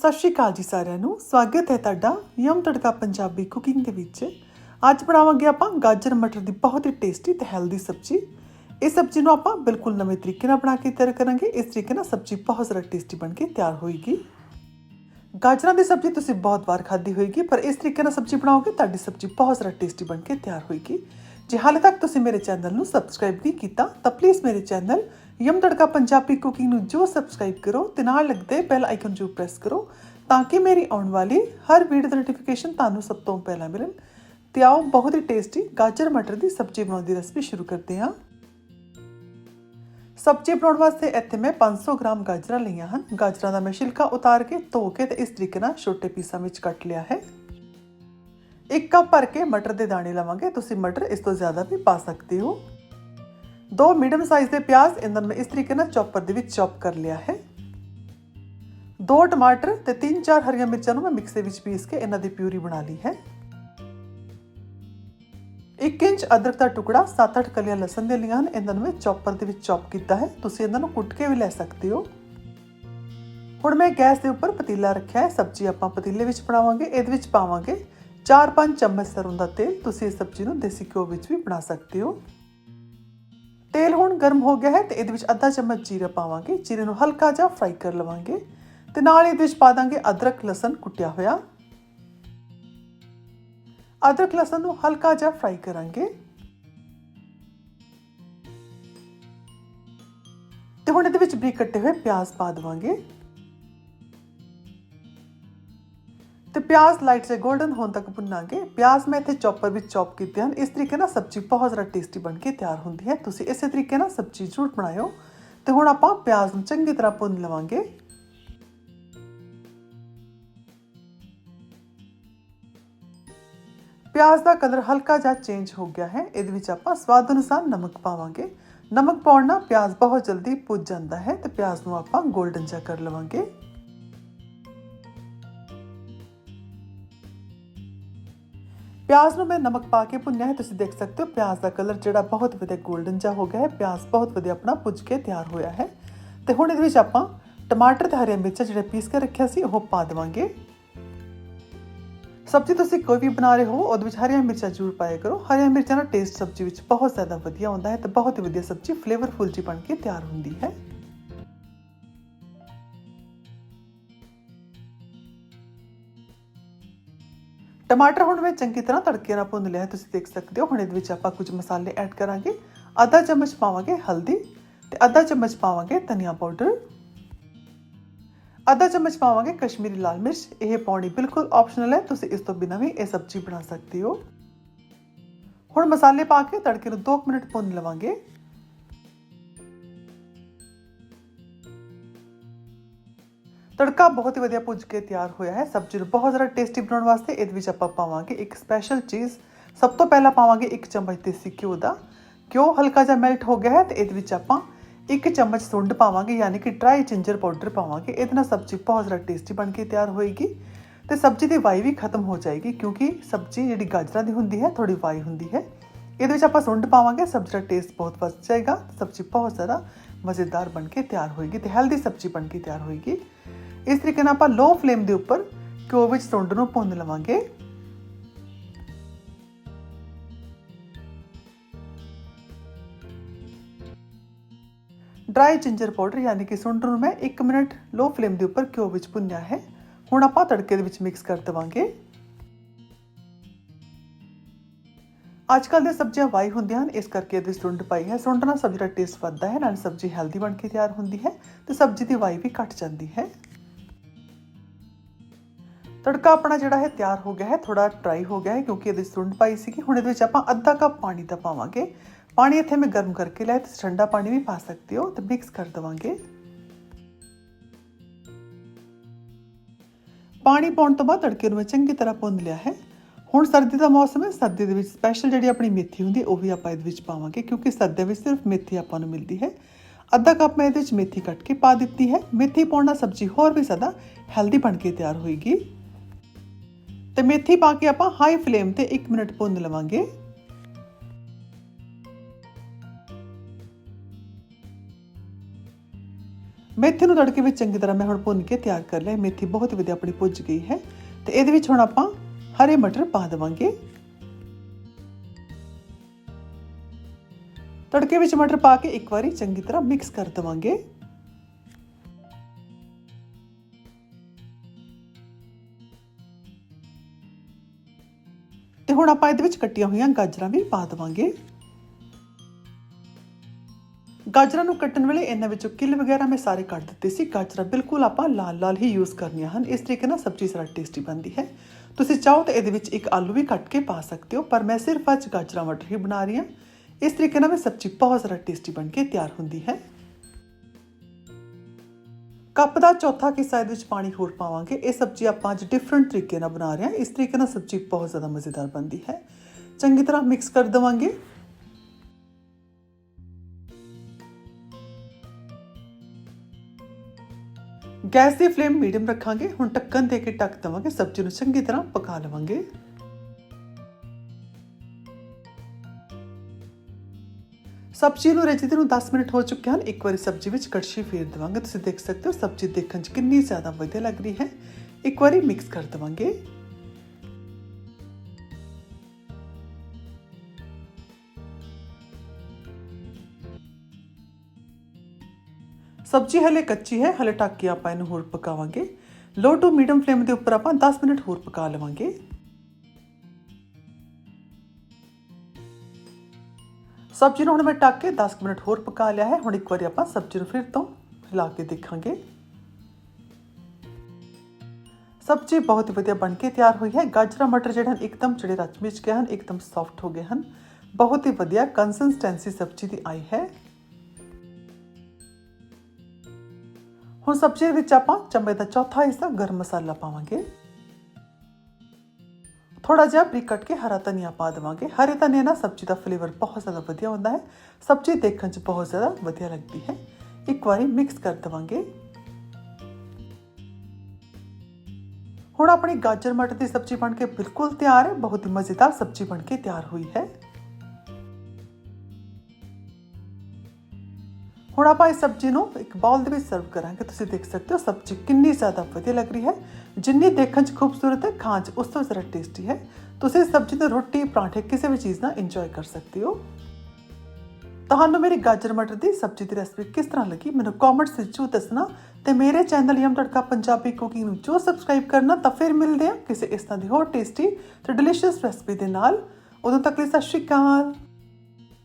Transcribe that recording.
ਸਤਿ ਸ਼੍ਰੀ ਅਕਾਲ ਜੀ ਸਾਰਿਆਂ ਨੂੰ। ਸਵਾਗਤ ਹੈ ਤੁਹਾਡਾ ਯਮ ਤੜਕਾ ਪੰਜਾਬੀ ਕੁਕਿੰਗ ਦੇ ਵਿੱਚ। ਅੱਜ ਬਣਾਵਾਂਗੇ ਆਪਾਂ ਗਾਜਰ ਮਟਰ ਦੀ ਬਹੁਤ ਹੀ ਟੇਸਟੀ ਤੇ ਹੈਲਦੀ ਸਬਜ਼ੀ। ਇਸ ਸਬਜ਼ੀ ਨੂੰ ਆਪਾਂ ਬਿਲਕੁਲ ਨਵੇਂ ਤਰੀਕੇ ਨਾਲ ਬਣਾ ਕੇ ਤਿਆਰ ਕਰਾਂਗੇ। ਇਸ ਤਰੀਕੇ ਨਾਲ ਸਬਜ਼ੀ ਬਹੁਤ ਜ਼ਿਆਦਾ ਟੇਸਟੀ ਬਣ ਕੇ ਤਿਆਰ ਹੋਏਗੀ। ਗਾਜਰਾਂ ਦੀ ਸਬਜ਼ੀ ਤੁਸੀਂ ਬਹੁਤ ਵਾਰ ਖਾਧੀ ਹੋਏਗੀ, ਪਰ ਇਸ ਤਰੀਕੇ ਨਾਲ ਸਬਜ਼ੀ ਬਣਾਓਗੇ, ਤੁਹਾਡੀ ਸਬਜ਼ੀ ਬਹੁਤ ਜ਼ਿਆਦਾ ਟੇਸਟੀ ਬਣ ਕੇ ਤਿਆਰ ਹੋਏਗੀ। ਜੇ ਹਾਲੇ ਤੱਕ ਤੁਸੀਂ ਮੇਰੇ ਚੈਨਲ ਨੂੰ ਸਬਸਕ੍ਰਾਈਬ ਨਹੀਂ ਕੀਤਾ, ਤਾਂ ਪਲੀਜ਼ ਮੇਰੇ ਚੈਨਲ ਯਮ ਤੜਕਾ ਪੰਜਾਬੀ ਕੁਕਿੰਗ ਨੂੰ ਜੋ ਸਬਸਕ੍ਰਾਈਬ ਕਰੋ ਤੇ ਨਾਲ ਲੱਗਦੇ ਬੈਲ ਆਈਕਨ ਜੋ ਪ੍ਰੈਸ ਕਰੋ ਤਾਂ ਕਿ ਮੇਰੀ ਆਉਣ ਵਾਲੀ ਹਰ ਵੀਡੀਓ ਦੀ ਨੋਟੀਫਿਕੇਸ਼ਨ ਤੁਹਾਨੂੰ ਸਭ ਤੋਂ ਪਹਿਲਾਂ ਮਿਲਣ। ਤੇ ਆਓ ਬਹੁਤ ਹੀ ਟੇਸਟੀ ਗਾਜਰ ਮਟਰ ਦੀ ਸਬਜ਼ੀ ਬਣਾਉਣ ਦੀ ਰੈਸਪੀ ਸ਼ੁਰੂ ਕਰਦੇ ਹਾਂ। ਸਬਜ਼ੀ ਬਣਾਉਣ ਵਾਸਤੇ ਇੱਥੇ ਮੈਂ 500 ਗ੍ਰਾਮ ਗਾਜਰਾਂ ਲਈਆਂ ਹਨ। ਗਾਜਰਾਂ ਦਾ ਮੈਂ ਛਿਲਕਾ ਉਤਾਰ ਕੇ ਧੋ ਕੇ ਤੇ ਇਸ ਤਰੀਕੇ ਨਾਲ ਛੋਟੇ ਪੀਸਾਂ ਵਿੱਚ ਕੱਟ ਲਿਆ ਹੈ। ਇੱਕ ਕੱਪ ਭਰ ਕੇ ਮਟਰ ਦੇ ਦਾਣੇ ਲਵਾਂਗੇ। ਤੁਸੀਂ ਮਟਰ ਇਸ ਤੋਂ ਜ਼ਿਆਦਾ ਵੀ ਪਾ ਸਕਦੇ ਹੋ। ਦੋ ਮੀਡੀਅਮ ਸਾਈਜ਼ ਦੇ ਪਿਆਜ਼, ਇਹਨਾਂ ਨੂੰ ਮੈਂ ਇਸ ਤਰੀਕੇ ਨਾਲ ਚੌਪਰ ਦੇ ਵਿੱਚ ਚੌਪ ਕਰ ਲਿਆ ਹੈ। ਦੋ ਟਮਾਟਰ ਤੇ ਤਿੰਨ ਚਾਰ ਹਰੀਆਂ ਮਿਰਚਾਂ ਨੂੰ ਮੈਂ ਮਿਕਸੀ ਵਿੱਚ ਪੀਸ ਕੇ ਇਹਨਾਂ ਦੀ ਪਿਊਰੀ ਬਣਾ ਲਈ ਹੈ। 1 ਇੰਚ ਅਦਰਕ ਦਾ ਟੁਕੜਾ 7-8 ਕਲੀਆਂ ਲਸਣ ਦੇ ਲਈਆਂ ਹਨ, ਇਹਨਾਂ ਨੂੰ ਮੈਂ ਚੌਪਰ ਦੇ ਵਿੱਚ ਚੌਪ ਕੀਤਾ ਹੈ। ਤੁਸੀਂ ਇਹਨਾਂ ਨੂੰ ਕੁੱਟ ਕੇ ਵੀ ਲੈ ਸਕਦੇ ਹੋ। ਹੁਣ ਮੈਂ ਗੈਸ ਦੇ ਉੱਪਰ ਪਤੀਲਾ ਰੱਖਿਆ ਹੈ। ਸਬਜ਼ੀ ਆਪਾਂ ਪਤੀਲੇ ਵਿੱਚ ਬਣਾਵਾਂਗੇ, ਇਹਦੇ ਵਿੱਚ ਪਾਵਾਂਗੇ 4-5 ਚਮਚ ਸਰੋਂ ਦਾ ਤੇਲ ਤੁਸੀਂ ਇਸ ਸਬਜ਼ੀ ਨੂੰ ਦੇਸੀ ਘਿਓ ਵਿੱਚ ਵੀ ਬਣਾ ਸਕਦੇ ਹੋ। ਤੇਲ ਹੁਣ ਗਰਮ ਹੋ ਗਿਆ ਹੈ ਤੇ ਇਹਦੇ ਵਿੱਚ ਅੱਧਾ ਚਮਚ ਜੀਰਾ ਪਾਵਾਂਗੇ। ਜੀਰੇ ਨੂੰ ਹਲਕਾ ਜਿਹਾ ਫਰਾਈ ਕਰ ਲਵਾਂਗੇ ਤੇ ਨਾਲ ਇਹਦੇ ਵਿੱਚ ਪਾ ਦਾਂਗੇ ਅਦਰਕ ਲਸਣ ਕੁੱਟਿਆ ਹੋਇਆ। ਅਦਰਕ ਲਸਣ ਨੂੰ ਹਲਕਾ ਜਿਹਾ ਫਰਾਈ ਕਰਾਂਗੇ। ਤੇ ਹੁਣ ਇਹਦੇ ਵਿੱਚ ਬਰੀਕ ਕੱਟੇ ਹੋਏ ਪਿਆਜ਼ ਪਾ ਦਵਾਂਗੇ। ਤੇ ਪਿਆਜ਼ ਲਾਈਟ ਸੇ 골ਡਨ ਹੋਣ ਤੱਕ ਭੁੰਨਾਂਗੇ। ਪਿਆਜ਼ ਮੈਂ ਇੱਥੇ ਚੌਪਰ ਵਿੱਚ ਚੌਪ ਕੀਤੇ ਹਨ। ਇਸ ਤਰੀਕੇ ਨਾਲ ਸਬਜ਼ੀ ਬਹੁਤ ਜ਼ਿਆਦਾ ਟੇਸਟੀ ਬਣ ਕੇ ਤਿਆਰ ਹੁੰਦੀ ਹੈ। ਤੁਸੀਂ ਇਸੇ ਤਰੀਕੇ ਨਾਲ ਸਬਜ਼ੀ ਜ਼ਰੂਰ ਬਣਾਇਓ। ਤੇ ਹੁਣ ਆਪਾਂ ਪਿਆਜ਼ ਨੂੰ ਚੰਗੀ ਤਰ੍ਹਾਂ ਭੁੰਨ ਲਵਾਂਗੇ। ਪਿਆਜ਼ ਦਾ ਕਲਰ ਹਲਕਾ ਜਿਹਾ ਚੇਂਜ ਹੋ ਗਿਆ ਹੈ। ਇਹਦੇ ਵਿੱਚ ਆਪਾਂ ਸਵਾਦ ਅਨੁਸਾਰ ਨਮਕ ਪਾਵਾਂਗੇ। ਨਮਕ ਪਾਉਣ ਨਾਲ ਪਿਆਜ਼ ਬਹੁਤ ਜਲਦੀ ਪੁੱਜ ਜਾਂਦਾ ਹੈ ਤੇ ਪਿਆਜ਼ ਨੂੰ ਆਪਾਂ 골ਡਨ ਜਿਹਾ ਕਰ ਲਵਾਂਗੇ। ਪਿਆਜ਼ ਨੂੰ ਮੈਂ ਨਮਕ ਪਾ ਕੇ ਭੁੰਨਿਆ ਹੈ ਤੁਸੀਂ ਦੇਖ ਸਕਦੇ ਹੋ ਪਿਆਜ਼ ਦਾ ਕਲਰ ਜਿਹੜਾ ਬਹੁਤ ਵਧੀਆ 골ਡਨ ਜਿਹਾ ਹੋ ਗਿਆ ਹੈ ਪਿਆਜ਼ ਬਹੁਤ ਵਧੀਆ ਆਪਣਾ ਪੁੱਜ ਕੇ ਤਿਆਰ ਹੋਇਆ ਹੈ ਤੇ ਹੁਣ ਇਹਦੇ ਵਿੱਚ ਆਪਾਂ ਟਮਾਟਰ ਤੇ ਹਰੀਆਂ ਮਿਰਚਾਂ ਜਿਹੜੇ ਪੀਸ ਕੇ ਰੱਖਿਆ ਸੀ ਉਹ ਪਾ ਦੇਵਾਂਗੇ ਸਬਜ਼ੀ ਤੁਸੀਂ ਕੋਈ ਵੀ ਬਣਾ ਰਹੇ ਹੋ ਉਹਦੇ ਵਿੱਚ ਹਰੀਆਂ ਮਿਰਚਾਂ ਜ਼ਰੂਰ ਪਾਇਆ ਕਰੋ ਹਰੀਆਂ ਮਿਰਚਾਂ ਦਾ ਟੇਸਟ ਸਬਜ਼ੀ ਵਿੱਚ ਬਹੁਤ ਜ਼ਿਆਦਾ ਵਧੀਆ ਹੁੰਦਾ ਹੈ ਤੇ ਬਹੁਤ ਹੀ ਵਧੀਆ ਸਬਜ਼ੀ ਫਲੇਵਰਫੁਲ ਜੀ ਬਣ ਕੇ ਤਿਆਰ ਹੁੰਦੀ ਹੈ ਟਮਾਟਰ ਹੁਣ ਮੈਂ ਚੰਗੀ ਤਰ੍ਹਾਂ ਤੜਕੇ ਨਾਲ ਭੁੰਨ ਲਿਆ ਤੁਸੀਂ ਦੇਖ ਸਕਦੇ ਹੋ ਹੁਣ ਇਹਦੇ ਵਿੱਚ ਆਪਾਂ ਕੁਝ ਮਸਾਲੇ ਐਡ ਕਰਾਂਗੇ ਅੱਧਾ ਚਮਚ ਪਾਵਾਂਗੇ ਹਲਦੀ ਤੇ ਅੱਧਾ ਚਮਚ ਪਾਵਾਂਗੇ ਧਨੀਆ ਪਾਊਡਰ ਅੱਧਾ ਚਮਚ ਪਾਵਾਂਗੇ ਕਸ਼ਮੀਰੀ ਲਾਲ ਮਿਰਚ ਇਹ ਪਾਉਣੀ ਬਿਲਕੁਲ ਆਪਸ਼ਨਲ ਹੈ ਤੁਸੀਂ ਇਸ ਤੋਂ ਬਿਨਾਂ ਵੀ ਇਹ ਸਬਜ਼ੀ ਬਣਾ ਸਕਦੇ ਹੋ ਹੁਣ ਮਸਾਲੇ ਪਾ ਕੇ ਤੜਕੇ ਨੂੰ 2 ਮਿੰਟ ਭੁੰਨ ਲਵਾਂਗੇ ਤੜਕਾ ਬਹੁਤ ਹੀ ਵਧੀਆ ਭੁੱਜ ਕੇ ਤਿਆਰ ਹੋਇਆ ਹੈ। ਸਬਜ਼ੀ ਨੂੰ ਬਹੁਤ ਜ਼ਿਆਦਾ ਟੇਸਟੀ ਬਣਾਉਣ ਵਾਸਤੇ ਇਹਦੇ ਵਿੱਚ ਆਪਾਂ ਪਾਵਾਂਗੇ ਇੱਕ ਸਪੈਸ਼ਲ ਚੀਜ਼ ਸਭ ਤੋਂ ਪਹਿਲਾਂ ਪਾਵਾਂਗੇ ਇੱਕ ਚਮਚ ਦੇਸੀ ਘਿਓ ਦਾ। ਘਿਓ ਹਲਕਾ ਜਿਹਾ ਮੈਲਟ ਹੋ ਗਿਆ ਹੈ ਤੇ ਇਹਦੇ ਵਿੱਚ ਆਪਾਂ ਇੱਕ ਚਮਚ ਸੁੰਡ ਪਾਵਾਂਗੇ, ਯਾਨੀ ਕਿ ਡਰਾਈ ਜਿੰਜਰ ਪਾਊਡਰ ਪਾਵਾਂਗੇ। ਇਹਦੇ ਨਾਲ ਸਬਜ਼ੀ ਬਹੁਤ ਜ਼ਿਆਦਾ ਟੇਸਟੀ ਬਣ ਕੇ ਤਿਆਰ ਹੋਏਗੀ ਤੇ ਸਬਜ਼ੀ ਦੀ ਵਾਈ ਵੀ ਖਤਮ ਹੋ ਜਾਏਗੀ ਕਿਉਂਕਿ ਸਬਜ਼ੀ ਜਿਹੜੀ ਗਾਜਰਾਂ ਦੀ ਹੁੰਦੀ ਹੈ ਥੋੜੀ ਵਾਈ ਹੁੰਦੀ ਹੈ। ਇਹਦੇ ਵਿੱਚ ਆਪਾਂ ਸੁੰਡ ਪਾਵਾਂਗੇ, ਸਬਜ਼ੀ ਦਾ ਟੇਸਟ ਬਹੁਤ ਵੱਧ ਜਾਏਗਾ। ਸਬਜ਼ੀ ਬਹੁਤ ਜ਼ਿਆਦਾ ਮਜ਼ੇਦਾਰ ਬਣ ਕੇ ਤਿਆਰ ਹੋਏਗੀ ਤੇ ਹੈਲਦੀ ਸਬਜ਼ੀ ਬਣ ਕੇ ਤਿਆਰ ਹੋਏਗੀ। ਇਸ ਤਰੀਕੇ ਨਾਲ ਆਪਾਂ ਲੋ ਫਲੇਮ ਦੇ ਉੱਪਰ ਘਿਓ ਵਿੱਚ ਸੁੰਡ ਨੂੰ ਭੁੰਨ ਲਵਾਂਗੇ। ਡਰਾਈ ਜਿੰਜਰ ਪਾਊਡਰ ਯਾਨੀ ਕਿ ਸੁੰਡ ਨੂੰ ਮੈਂ 1 ਮਿੰਟ ਲੋ ਫਲੇਮ ਦੇ ਉੱਪਰ ਘਿਓ ਵਿੱਚ ਭੁੰਨਿਆ ਹੈ। ਹੁਣ ਆਪਾਂ ਤੜਕੇ ਦੇ ਵਿੱਚ ਮਿਕਸ ਕਰ ਦਵਾਂਗੇ। ਅੱਜ ਕੱਲ ਦੇ ਸਬਜ਼ੀਆਂ ਵਾਈ ਹੁੰਦੀਆਂ ਹਨ, ਇਸ ਕਰਕੇ ਇਹਦੇ ਸੁੰਡ ਪਾਈ ਹੈ। ਸੁੰਡ ਨਾਲ ਸਬਜ਼ੀ ਦਾ ਟੇਸਟ ਵੱਧਦਾ ਹੈ, ਨਾਲ ਸਬਜ਼ੀ ਹੈਲਦੀ ਬਣ ਕੇ ਤਿਆਰ ਹੁੰਦੀ ਹੈ ਤੇ ਸਬਜ਼ੀ ਦੀ ਵਾਈ ਵੀ ਘਟ ਜਾਂਦੀ ਹੈ। ਤੜਕਾ ਆਪਣਾ ਜਿਹੜਾ ਹੈ ਤਿਆਰ ਹੋ ਗਿਆ ਹੈ ਥੋੜਾ ਡਰਾਈ ਹੋ ਗਿਆ ਹੈ, ਕਿਉਂਕਿ ਇਹਦੇ ਸੁੰਡ ਪਾਈ ਸੀਗੀ। ਹੁਣ ਇਹਦੇ ਵਿੱਚ ਆਪਾਂ ਅੱਧਾ ਕੱਪ ਪਾਣੀ ਦਾ ਪਾਵਾਂਗੇ। ਪਾਣੀ ਇੱਥੇ ਮੈਂ ਗਰਮ ਕਰਕੇ ਲਿਆ ਤੇ ਠੰਡਾ ਪਾਣੀ ਵੀ ਪਾ ਸਕਦੇ ਹੋ ਤੇ ਮਿਕਸ ਕਰ ਦਵਾਂਗੇ। ਪਾਣੀ ਪਾਉਣ ਤੋਂ ਬਾਅਦ ਤੜਕੇ ਨੂੰ ਮੈਂ ਚੰਗੀ ਤਰ੍ਹਾਂ ਭੁੰਨ ਲਿਆ ਹੈ। ਹੁਣ ਸਰਦੀ ਦਾ ਮੌਸਮ ਹੈ, ਸਰਦੀ ਦੇ ਵਿੱਚ ਸਪੈਸ਼ਲ ਜਿਹੜੀ ਆਪਣੀ ਮੇਥੀ ਹੁੰਦੀ ਉਹ ਵੀ ਆਪਾਂ ਇਹਦੇ ਵਿੱਚ ਪਾਵਾਂਗੇ, ਕਿਉਂਕਿ ਸਰਦੀ ਵਿੱਚ ਸਿਰਫ ਮੇਥੀ ਆਪਾਂ ਨੂੰ ਮਿਲਦੀ ਹੈ। ਅੱਧਾ ਕੱਪ ਮੈਂ ਇਹਦੇ ਵਿੱਚ ਮੇਥੀ ਕੱਟ ਕੇ ਪਾ ਦਿੱਤੀ ਹੈ। ਮੇਥੀ ਪਾਉਣ ਨਾਲ ਸਬਜ਼ੀ ਹੋਰ ਵੀ ਜ਼ਿਆਦਾ ਹੈਲਦੀ ਬਣ ਕੇ ਤਿਆਰ ਹੋਏਗੀ। ਤੇ ਮੇਥੀ ਪਾ ਕੇ ਆਪਾਂ ਹਾਈ ਫਲੇਮ ਤੇ 1 ਮਿੰਟ ਭੁੰਨ ਲਵਾਂਗੇ। ਮੇਥੀ ਨੂੰ ਤੜਕੇ ਵਿੱਚ ਚੰਗੀ ਤਰ੍ਹਾਂ ਮੈਂ ਹੁਣ ਭੁੰਨ ਕੇ ਤਿਆਰ ਕਰ ਲਿਆ। ਮੇਥੀ ਬਹੁਤ ਵਧੀਆ ਆਪਣੀ ਭੁੱਜ ਗਈ ਹੈ। ਤੇ ਇਹਦੇ ਵਿੱਚ ਹੁਣ ਆਪਾਂ ਹਰੇ ਮਟਰ ਪਾ ਦੇਵਾਂਗੇ। ਤੜਕੇ ਵਿੱਚ ਮਟਰ ਪਾ ਕੇ ਇੱਕ ਵਾਰੀ ਚੰਗੀ ਤਰ੍ਹਾਂ ਮਿਕਸ ਕਰ ਦੇਵਾਂਗੇ। ਹੁਣ ਆਪਾਂ ਇਹਦੇ ਵਿੱਚ ਕੱਟੀਆਂ ਹੋਈਆਂ ਗਾਜਰਾਂ ਵੀ ਪਾ ਦੇਵਾਂਗੇ। ਗਾਜਰਾਂ ਨੂੰ ਕੱਟਣ ਵੇਲੇ ਇਹਨਾਂ ਵਿੱਚੋਂ ਕਿੱਲ ਵਗੈਰਾ ਮੈਂ ਸਾਰੇ ਕੱਟ ਦਿੱਤੇ ਸੀ। ਗਾਜਰਾਂ ਬਿਲਕੁਲ ਆਪਾਂ ਲਾਲ ਲਾਲ ਹੀ ਯੂਜ਼ ਕਰਨੀਆਂ ਹਨ। ਇਸ ਤਰੀਕੇ ਨਾਲ ਸਬਜ਼ੀ ਸਾਰਾ ਟੇਸਟੀ ਬਣਦੀ ਹੈ। ਤੁਸੀਂ ਚਾਹੋ ਤਾਂ ਇਹਦੇ ਵਿੱਚ ਇੱਕ ਆਲੂ ਵੀ ਕੱਟ ਕੇ ਪਾ ਸਕਦੇ ਹੋ, ਪਰ ਮੈਂ ਸਿਰਫ ਅੱਜ ਗਾਜਰਾਂ ਮਟਰ ਹੀ ਬਣਾ ਰਹੀ ਹਾਂ। ਇਸ ਤਰੀਕੇ ਨਾਲ ਮੈਂ ਸਬਜ਼ੀ ਬਹੁਤ ਜ਼ਿਆਦਾ ਟੇਸਟੀ ਬਣ ਕੇ ਤਿਆਰ ਹੁੰਦੀ ਹੈ। ਕੱਪ ਦਾ ਚੌਥਾ ਹਿੱਸਾ ਇਹਦੇ ਵਿੱਚ ਪਾਣੀ ਹੋਰ ਪਾਵਾਂਗੇ। ਇਹ ਸਬਜ਼ੀ ਆਪਾਂ ਅੱਜ ਡਿਫਰੈਂਟ ਤਰੀਕੇ ਨਾਲ ਬਣਾ ਰਹੇ ਹਾਂ। ਇਸ ਤਰੀਕੇ ਨਾਲ ਸਬਜ਼ੀ ਬਹੁਤ ਜ਼ਿਆਦਾ ਮਜ਼ੇਦਾਰ ਬਣਦੀ ਹੈ। ਚੰਗੀ ਤਰ੍ਹਾਂ ਮਿਕਸ ਕਰ ਦੇਵਾਂਗੇ। ਗੈਸ ਦੀ ਫਲੇਮ ਮੀਡੀਅਮ ਰੱਖਾਂਗੇ। ਹੁਣ ਢੱਕਣ ਦੇ ਕੇ ਢੱਕ ਦੇਵਾਂਗੇ। ਸਬਜ਼ੀ ਨੂੰ ਚੰਗੀ ਤਰ੍ਹਾਂ ਪਕਾ ਲਵਾਂਗੇ। ਸਬਜ਼ੀ ਨੂੰ ਰਜੀਤੇ ਨੂੰ 10 ਮਿੰਟ ਹੋ ਚੁੱਕੇ ਹਨ। ਇੱਕ ਵਾਰੀ ਸਬਜ਼ੀ ਵਿੱਚ ਕੜਛੀ ਫੇਰ ਦੇਵਾਂਗੇ। ਤੁਸੀਂ ਦੇਖ ਸਕਦੇ ਹੋ ਸਬਜ਼ੀ ਦੇਖਣ 'ਚ ਕਿੰਨੀ ਜ਼ਿਆਦਾ ਵਧੀਆ ਲੱਗ ਰਹੀ ਹੈ। ਇੱਕ ਵਾਰੀ ਮਿਕਸ ਕਰ ਦੇਵਾਂਗੇ। ਸਬਜ਼ੀ ਹਲੇ ਕੱਚੀ ਹੈ। ਹਲੇ ਢੱਕ ਕੇ ਆਪਾਂ ਇਹਨੂੰ ਹੋਰ ਪਕਾਵਾਂਗੇ। ਲੋ ਟੂ ਮੀਡੀਅਮ ਫਲੇਮ ਦੇ ਉੱਪਰ ਆਪਾਂ 10 ਮਿੰਟ ਹੋਰ ਪਕਾ ਲਵਾਂਗੇ। ਸਬਜ਼ੀ ਨੂੰ ਹੁਣ ਮੈਂ ਟੱਕ ਕੇ 10 ਮਿੰਟ ਹੋਰ ਪਕਾ ਲਿਆ ਹੈ। ਹੁਣ ਇੱਕ ਵਾਰੀ ਆਪਾਂ ਸਬਜ਼ੀ ਨੂੰ ਫਿਰ ਤੋਂ ਹਿਲਾ ਕੇ ਦੇਖਾਂਗੇ। ਸਬਜ਼ੀ ਬਹੁਤ ਵਧੀਆ ਬਣ ਕੇ ਤਿਆਰ ਹੋਈ ਹੈ। ਗਾਜਰਾਂ, ਮਟਰ ਜਿਹੜੇ ਹਨ, ਇੱਕਦਮ ਜਿਹੜੇ ਰਚ ਮਿਚ ਗਏ ਹਨ, ਇੱਕਦਮ ਸੌਫਟ ਹੋ ਗਏ ਹਨ। ਬਹੁਤ ਹੀ ਵਧੀਆ ਕੰਸਿਸਟੈਂਸੀ ਸਬਜ਼ੀ ਦੀ ਆਈ ਹੈ। ਹੁਣ ਸਬਜ਼ੀ ਦੇ ਵਿੱਚ ਆਪਾਂ ਚਮਚ ਦਾ ਚੌਥਾ ਹਿੱਸਾ ਗਰਮ ਮਸਾਲਾ ਪਾਵਾਂਗੇ। ਥੋੜਾ ਜਿਹਾ ਬਰੀਕ ਕੱਟ ਕੇ ਹਰਾ ਧਨੀਆ ਪਾ ਦੇਵਾਂਗੇ। ਹਰੇ ਧਨੀਆ ਨਾਲ ਸਬਜ਼ੀ ਦਾ ਫਲੇਵਰ ਬਹੁਤ ਜ਼ਿਆਦਾ ਵਧੀਆ ਹੁੰਦਾ ਹੈ। ਸਬਜ਼ੀ ਦੇਖਣ 'ਚ ਬਹੁਤ ਜ਼ਿਆਦਾ ਵਧੀਆ ਲੱਗਦੀ ਹੈ। ਇੱਕ ਵਾਰੀ ਮਿਕਸ ਕਰ ਦੇਵਾਂਗੇ। ਹੁਣ ਆਪਣੀ ਗਾਜਰ ਮਟਰ ਦੀ ਸਬਜ਼ੀ ਬਣ ਕੇ ਬਿਲਕੁਲ ਤਿਆਰ ਹੈ। ਬਹੁਤ ਹੀ ਮਜ਼ੇਦਾਰ ਸਬਜ਼ੀ ਬਣ ਕੇ ਤਿਆਰ ਹੋਈ ਹੈ। ਹੁਣ ਆਪਾਂ ਇਸ ਸਬਜ਼ੀ ਨੂੰ ਇੱਕ ਬਾਉਲ ਦੇ ਵਿੱਚ ਸਰਵ ਕਰਾਂਗੇ। ਤੁਸੀਂ ਦੇਖ ਸਕਦੇ ਹੋ ਸਬਜ਼ੀ ਕਿੰਨੀ ਜ਼ਿਆਦਾ ਵਧੀਆ ਲੱਗ ਰਹੀ ਹੈ। ਜਿੰਨੀ ਦੇਖਣ 'ਚ ਖੂਬਸੂਰਤ ਹੈ, ਖਾਣ 'ਚ ਉਸ ਤੋਂ ਜ਼ਿਆਦਾ ਟੇਸਟੀ ਹੈ। ਤੁਸੀਂ ਇਸ ਸਬਜ਼ੀ ਨੂੰ ਰੋਟੀ, ਪਰਾਂਠੇ ਕਿਸੇ ਵੀ ਚੀਜ਼ ਨਾਲ ਇੰਜੋਏ ਕਰ ਸਕਦੇ ਹੋ। ਤੁਹਾਨੂੰ ਮੇਰੀ ਗਾਜਰ ਮਟਰ ਦੀ ਸਬਜ਼ੀ ਦੀ ਰੈਸਪੀ ਕਿਸ ਤਰ੍ਹਾਂ ਲੱਗੀ? ਮੈਨੂੰ ਕਮੈਂਟਸ ਵਿੱਚ ਜ਼ਰੂਰ ਦੱਸਣਾ। ਤੇ ਮੇਰੇ ਚੈਨਲ ਯਮ ਤੜਕਾ ਪੰਜਾਬੀ ਕੁਕਿੰਗ ਨੂੰ ਜੋ ਸਬਸਕ੍ਰਾਈਬ ਕਰਨਾ। ਤਾਂ ਫਿਰ ਮਿਲਦੇ ਆ ਕਿਸੇ ਇਸ ਤਰ੍ਹਾਂ ਦੀ ਹੋਰ ਟੇਸਟੀ ਤੇ ਡਿਲੀਸ਼ੀਅਸ ਰੈਸਪੀ ਦੇ ਨਾਲ। ਉਦੋਂ ਤੱਕ ਲਈ ਸਤਿ ਸ਼੍ਰੀ ਅਕਾਲ।